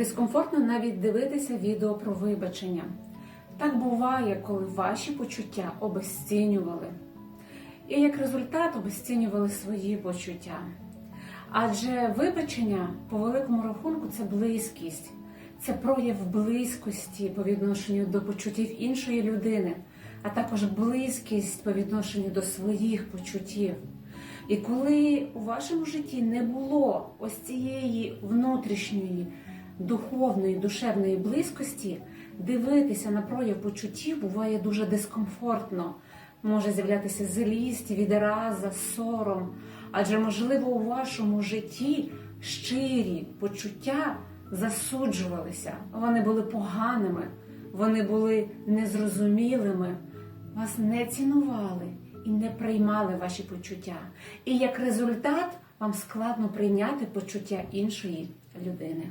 Дискомфортно навіть дивитися відео про вибачення. Так буває, коли ваші почуття обесцінювали. І як результат обесцінювали свої почуття. Адже вибачення по великому рахунку це близькість, це прояв близькості по відношенню до почуттів іншої людини, а також близькість по відношенню до своїх почуттів. І коли у вашому житті не було ось цієї внутрішньої духовної, душевної близькості, дивитися на прояв почуттів буває дуже дискомфортно. Може з'являтися злість, відраза, сором. Адже, можливо, у вашому житті щирі почуття засуджувалися, вони були поганими, вони були незрозумілими, вас не цінували і не приймали ваші почуття. І як результат вам складно прийняти почуття іншої людини.